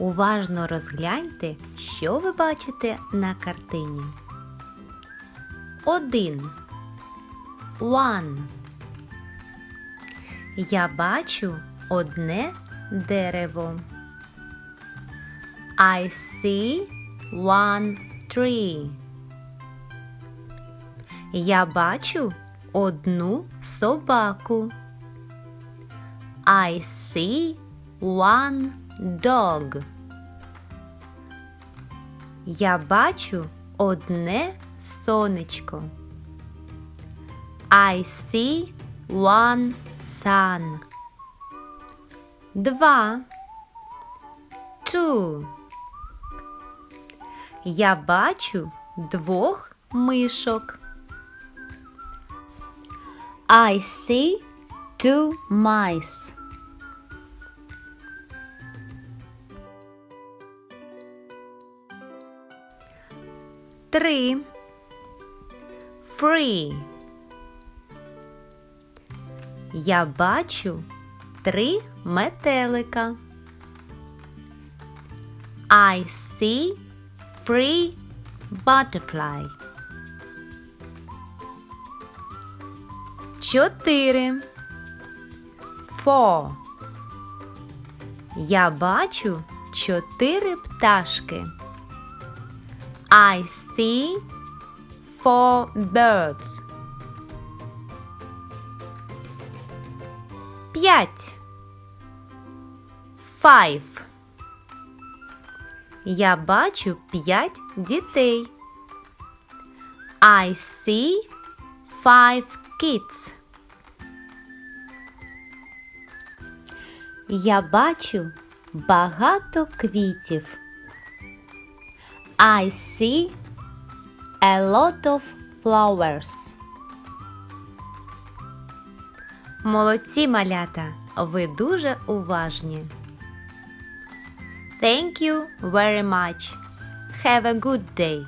Уважно розгляньте, що ви бачите на картині. Один. One. Я бачу одне дерево. I see one tree. Я бачу одну собаку. I see one dog. Я бачу одне сонечко. I see one sun. Два. Two. Я бачу двох мишок. I see two mice. Три. Free. Я бачу три метелика. I see three butterfly. Чотири. Four. Я бачу чотири пташки. I see four birds. П'ять. Five. Я бачу п'ять дітей. I see five kids. Я бачу багато квітів. I see a lot of flowers. Молодці малята, ви дуже уважні. Thank you very much. Have a good day.